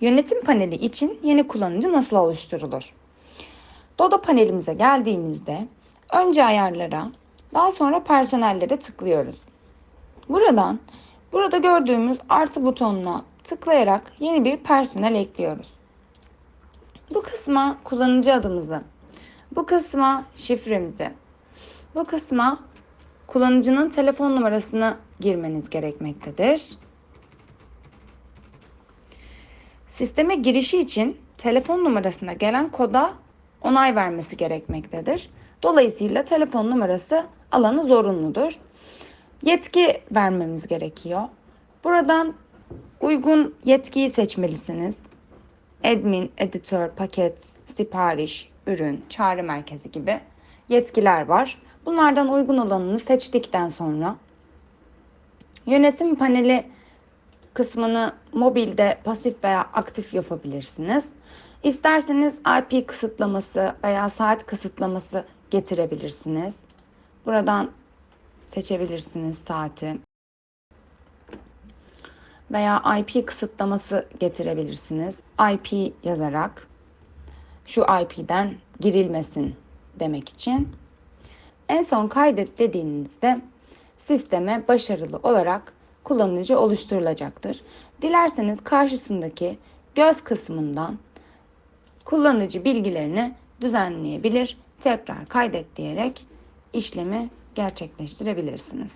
Yönetim paneli için yeni kullanıcı nasıl oluşturulur? Dodo panelimize geldiğimizde önce ayarlara, daha sonra personellere tıklıyoruz. Buradan burada gördüğümüz artı butonuna tıklayarak yeni bir personel ekliyoruz. Bu kısma kullanıcı adımızı, bu kısma şifremizi, bu kısma kullanıcının telefon numarasını girmeniz gerekmektedir. Sisteme girişi için telefon numarasına gelen koda onay vermesi gerekmektedir. Dolayısıyla telefon numarası alanı zorunludur. Yetki vermemiz gerekiyor. Buradan uygun yetkiyi seçmelisiniz. Admin, editör, paket, sipariş, ürün, çağrı merkezi gibi yetkiler var. Bunlardan uygun olanını seçtikten sonra yönetim paneli kısmını mobilde pasif veya aktif yapabilirsiniz. İsterseniz IP kısıtlaması veya saat kısıtlaması getirebilirsiniz. Buradan seçebilirsiniz saati. Veya IP kısıtlaması getirebilirsiniz. IP yazarak şu IP'den girilmesin demek için. En son kaydet dediğinizde sisteme başarılı olarak kullanıcı oluşturulacaktır. Dilerseniz karşısındaki göz kısmından kullanıcı bilgilerini düzenleyebilir, tekrar kaydet diyerek işlemi gerçekleştirebilirsiniz.